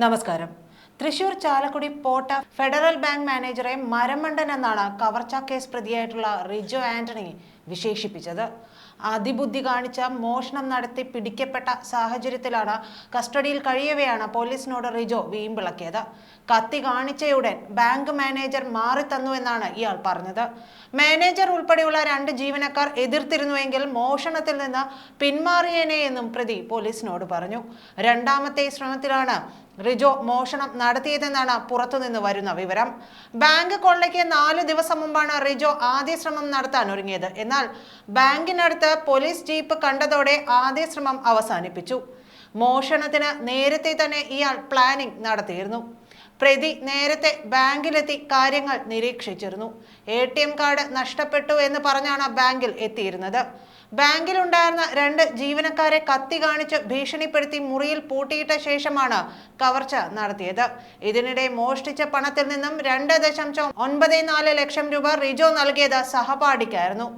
നമസ്കാരം. Thrissur Chalakudy Potta federal bank മാനേജറെ മരമണ്ടൻ എന്നാണ് കവർച്ചാ കേസ് പ്രതിയായിട്ടുള്ള റിജോ ആന്റണി വിശേഷിപ്പിച്ചത്. അതിബുദ്ധി കാണിച്ച മോഷണം നടത്തി പിടിക്കപ്പെട്ട സാഹചര്യത്തിലാണ് കസ്റ്റഡിയിൽ കഴിയവെയാണ് പോലീസിനോട് റിജോ വീമ്പിളക്കിയത് കത്തി കാണിച്ചയുടൻ ബാങ്ക് മാനേജർ മാറി തന്നുവെന്നാണ് ഇയാൾ പറഞ്ഞത്. മാനേജർ ഉൾപ്പെടെയുള്ള രണ്ട് ജീവനക്കാർ എതിർത്തിരുന്നുവെങ്കിൽ മോഷണത്തിൽ നിന്ന് പിന്മാറിയേനെ എന്നും പ്രതി പോലീസിനോട് പറഞ്ഞു. രണ്ടാമത്തെ ശ്രമത്തിലാണ് റിജോ മോഷണം നടത്തിയതെന്നാണ് പുറത്തുനിന്ന് വരുന്ന വിവരം. ബാങ്ക് കൊള്ളയ്ക്ക് നാല് ദിവസം മുമ്പാണ് റിജോ ആദ്യ ശ്രമം നടത്താൻ ഒരുങ്ങിയത്. എന്നാൽ ബാങ്കിനടുത്ത് പോലീസ് ജീപ്പ് കണ്ടതോടെ ആദ്യ ശ്രമം അവസാനിപ്പിച്ചു. മോഷണത്തിന് നേരത്തെ തന്നെ ഇയാൾ പ്ലാനിംഗ് നടത്തിയിരുന്നു. പ്രതി നേരത്തെ ബാങ്കിലെത്തി കാര്യങ്ങൾ നിരീക്ഷിച്ചിരുന്നു. എ ടി എം കാർഡ് നഷ്ടപ്പെട്ടു എന്ന് പറഞ്ഞാണ് ബാങ്കിൽ എത്തിയിരുന്നത്. ബാങ്കിലുണ്ടായിരുന്ന രണ്ട് ജീവനക്കാരെ കത്തി കാണിച്ച് ഭീഷണിപ്പെടുത്തി മുറിയിൽ പൂട്ടിയിട്ട ശേഷമാണ് കവർച്ച നടത്തിയത്. ഇതിനിടെ മോഷ്ടിച്ച പണത്തിൽ നിന്നും രണ്ട് ദശാംശം ഒൻപത് നാല് ലക്ഷം രൂപ റിജോ നൽകിയത് സഹപാഠിക്കായിരുന്നു.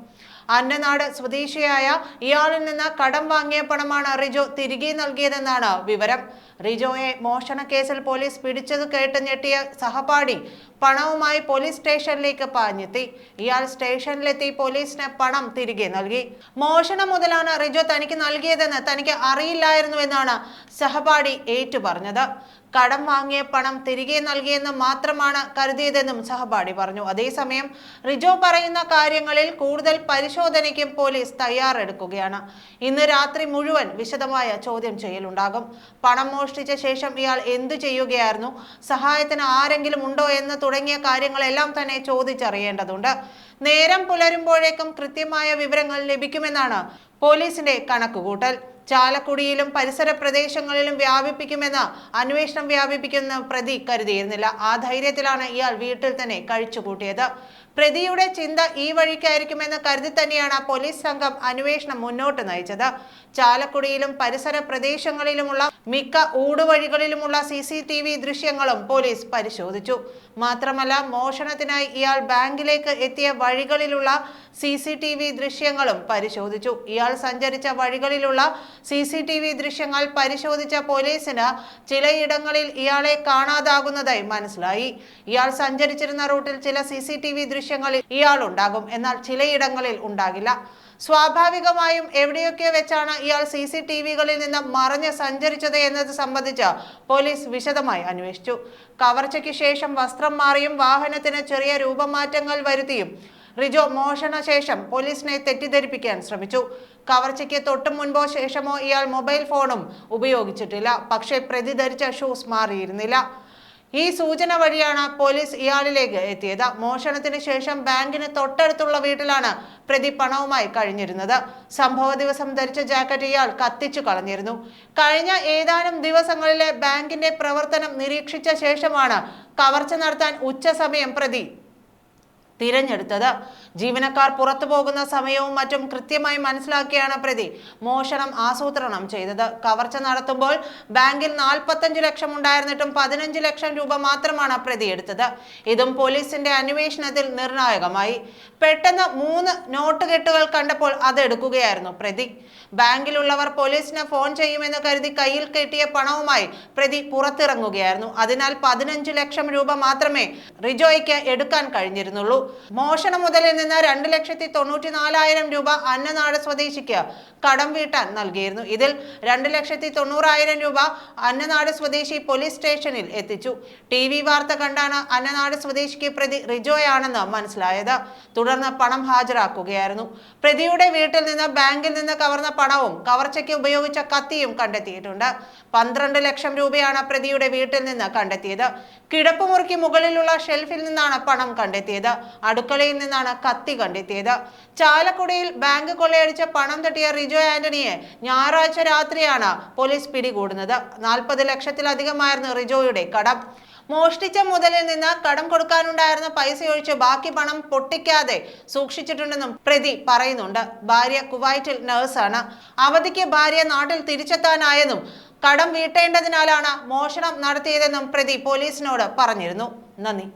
അന്നനാട് സ്വദേശിയായ ഇയാളിൽ നിന്ന് കടം വാങ്ങിയ പണമാണ് റിജോ തിരികെ നൽകിയതെന്നാണ് വിവരം. റിജോയെ മോഷണ കേസിൽ പോലീസ് പിടിച്ചത് കേട്ട് ഞെട്ടിയ സഹപാഠി പണവുമായി പോലീസ് സ്റ്റേഷനിലേക്ക് പാഞ്ഞെത്തി. ഇയാൾ സ്റ്റേഷനിലെത്തി പോലീസിന് പണം തിരികെ നൽകി. മോഷണം മുതലാണ് റിജോ തനിക്ക് നൽകിയതെന്ന് തനിക്ക് അറിയില്ലായിരുന്നുവെന്നാണ് സഹപാഠി ഏറ്റു പറഞ്ഞത് കടം വാങ്ങിയ പണം തിരികെ നൽകിയെന്ന് മാത്രമാണ് കരുതിയതെന്നും സഹപാഠി പറഞ്ഞു. അതേസമയം റിജോ പറയുന്ന കാര്യങ്ങളിൽ കൂടുതൽ പരിശോധനയ്ക്കും പോലീസ് തയ്യാറെടുക്കുകയാണ്. ഇന്ന് രാത്രി മുഴുവൻ വിശദമായ ചോദ്യം ചെയ്യലുണ്ടാകും. പണം മോഷ്ടിച്ച ശേഷം ഇയാൾ എന്തു ചെയ്യുകയായിരുന്നു? സഹായത്തിന് ആരെങ്കിലും ഉണ്ടോ എന്ന് തുടങ്ങിയ കാര്യങ്ങളെല്ലാം തന്നെ ചോദിച്ചറിയേണ്ടതുണ്ട്. നേരം പുലരുമ്പോഴേക്കും കൃത്യമായ വിവരങ്ങൾ ലഭിക്കുമെന്നാണ് പോലീസിന്റെ കണക്കുകൂട്ടൽ. ചാലക്കുടിയിലും പരിസര പ്രദേശങ്ങളിലും വ്യാപിപ്പിക്കുമെന്ന് അന്വേഷണം വ്യാപിപ്പിക്കുന്ന പ്രതി കരുതിയിരുന്നില്ല. ആ ധൈര്യത്തിലാണ് ഇയാൾ വീട്ടിൽ തന്നെ കഴിച്ചുകൂട്ടിയത്. പ്രതിയുടെ ചിന്ത ഈ വഴിക്കായിരിക്കുമെന്ന് കരുതി തന്നെയാണ് പോലീസ് സംഘം അന്വേഷണം മുന്നോട്ട് നയിച്ചത്. ചാലക്കുടിയിലും പരിസര പ്രദേശങ്ങളിലുമുള്ള മിക്ക ഊടുവഴികളിലുമുള്ള സി സി ടി വി ദൃശ്യങ്ങളും പോലീസ് പരിശോധിച്ചു. മാത്രമല്ല മോഷണത്തിനായി ഇയാൾ ബാങ്കിലേക്ക് എത്തിയ വഴികളിലുള്ള സി സി ടി വി ദൃശ്യങ്ങളും പരിശോധിച്ചു. ഇയാൾ സഞ്ചരിച്ച വഴികളിലുള്ള സി സി ടി വി ദൃശ്യങ്ങൾ പരിശോധിച്ച പോലീസിന് ചിലയിടങ്ങളിൽ ഇയാളെ കാണാതാകുന്നതായി മനസ്സിലായി. ഇയാൾ സഞ്ചരിച്ചിരുന്ന റൂട്ടിൽ ചില സി സി ടി വി ദൃശ്യങ്ങളിൽ ഇയാൾ ഉണ്ടാകും എന്നാൽ ചിലയിടങ്ങളിൽ ഉണ്ടാകില്ല. സ്വാഭാവികമായും എവിടെയൊക്കെ വെച്ചാണ് ഇയാൾ സി സി ടി വികളിൽ നിന്ന് മറഞ്ഞ് സഞ്ചരിച്ചത് എന്നത് സംബന്ധിച്ച് പോലീസ് വിശദമായി അന്വേഷിച്ചു. കവർച്ചയ്ക്ക് ശേഷം വസ്ത്രം മാറിയും വാഹനത്തിന് ചെറിയ രൂപമാറ്റങ്ങൾ വരുത്തിയും റിജോ മോഷണശേഷം പോലീസിനെ തെറ്റിദ്ധരിപ്പിക്കാൻ ശ്രമിച്ചു. കവർച്ചയ്ക്ക് തൊട്ടു മുൻപോ ശേഷമോ ഇയാൾ മൊബൈൽ ഫോണും ഉപയോഗിച്ചിട്ടില്ല. പക്ഷേ പ്രതി ധരിച്ച ഷൂസ് മാറിയിരുന്നില്ല. ഈ സൂചന വഴിയാണ് പോലീസ് ഇയാളിലേക്ക് എത്തിയത്. മോഷണത്തിന് ശേഷം ബാങ്കിന് തൊട്ടടുത്തുള്ള വീട്ടിലാണ് പ്രതി പണവുമായി കഴിഞ്ഞിരുന്നത്. സംഭവ ദിവസം ധരിച്ച ജാക്കറ്റ് ഇയാൾ കത്തിച്ചു കളഞ്ഞിരുന്നു. കഴിഞ്ഞ ഏതാനും ദിവസങ്ങളിലെ ബാങ്കിന്റെ പ്രവർത്തനം നിരീക്ഷിച്ച ശേഷമാണ് കവർച്ച നടത്താൻ ഉച്ചസമയം പ്രതി തിരഞ്ഞെടുത്തത്. ജീവനക്കാർ പുറത്തു പോകുന്ന സമയവും മറ്റും കൃത്യമായി മനസ്സിലാക്കിയാണ് പ്രതി മോഷണം ആസൂത്രണം ചെയ്തത്. കവർച്ച നടത്തുമ്പോൾ ബാങ്കിൽ നാൽപ്പത്തഞ്ച് ലക്ഷം ഉണ്ടായിരുന്നിട്ടും പതിനഞ്ച് ലക്ഷം രൂപ മാത്രമാണ് പ്രതി എടുത്തത്. ഇതും പോലീസിന്റെ അന്വേഷണത്തിൽ നിർണായകമായി. പെട്ടെന്ന് മൂന്ന് നോട്ട് കെട്ടുകൾ കണ്ടപ്പോൾ അത് എടുക്കുകയായിരുന്നു പ്രതി. ബാങ്കിലുള്ളവർ പോലീസിനെ ഫോൺ ചെയ്യുമെന്ന് കരുതി കയ്യിൽ കെട്ടിയ പണവുമായി പ്രതി പുറത്തിറങ്ങുകയായിരുന്നു. അതിനാൽ പതിനഞ്ച് ലക്ഷം രൂപ മാത്രമേ റിജോയ്ക്ക് എടുക്കാൻ കഴിഞ്ഞിരുന്നുള്ളൂ. മോഷണ മുതലിൽ നിന്ന് രണ്ട് ലക്ഷത്തി തൊണ്ണൂറ്റി നാലായിരം രൂപ അന്നനാട് സ്വദേശിക്ക് കടം വീട്ടാൻ നൽകിയിരുന്നു. ഇതിൽ രണ്ട് ലക്ഷത്തി തൊണ്ണൂറായിരം രൂപ അന്നനാട് സ്വദേശി പോലീസ് സ്റ്റേഷനിൽ എത്തിച്ചു. ടി വി വാർത്ത കണ്ടാണ് അന്നനാട് സ്വദേശിക്ക് പ്രതി റിജോയാണെന്ന് മനസ്സിലായത്. തുടർന്ന് പണം ഹാജരാക്കുകയായിരുന്നു. പ്രതിയുടെ വീട്ടിൽ നിന്ന് ബാങ്കിൽ നിന്ന് കവർന്ന പണവും കവർച്ചയ്ക്ക് ഉപയോഗിച്ച കത്തിയും കണ്ടെത്തിയിട്ടുണ്ട്. പന്ത്രണ്ട് ലക്ഷം രൂപയാണ് പ്രതിയുടെ വീട്ടിൽ നിന്ന് കണ്ടെത്തിയത്. കിടപ്പുമുറിക്ക് മുകളിലുള്ള ഷെൽഫിൽ നിന്നാണ് പണം കണ്ടെത്തിയത്. അടുക്കളയിൽ നിന്നാണ് കത്തി കണ്ടെത്തിയത്. ചാലക്കുടിയിൽ ബാങ്ക് കൊള്ളയടിച്ച പണം തട്ടിയ റിജോ ആന്റണിയെ ഞായറാഴ്ച രാത്രിയാണ് പോലീസ് പിടികൂടുന്നത്. നാൽപ്പത് ലക്ഷത്തിലധികമായിരുന്നു റിജോയുടെ കടം. മോഷ്ടിച്ച മുതലിൽ നിന്ന് കടം കൊടുക്കാനുണ്ടായിരുന്ന പൈസ ഒഴിച്ച് ബാക്കി പണം പൊട്ടിക്കാതെ സൂക്ഷിച്ചിട്ടുണ്ടെന്നും പ്രതി പറയുന്നുണ്ട്. ഭാര്യ കുവൈറ്റിൽ നഴ്സാണ്. അവധിക്ക് ഭാര്യ നാട്ടിൽ തിരിച്ചെത്താനായെന്നും കടം വീട്ടേണ്ടതിനാലാണ് മോഷണം നടത്തിയതെന്നും പ്രതി പോലീസിനോട് പറഞ്ഞിരുന്നു. നന്ദി.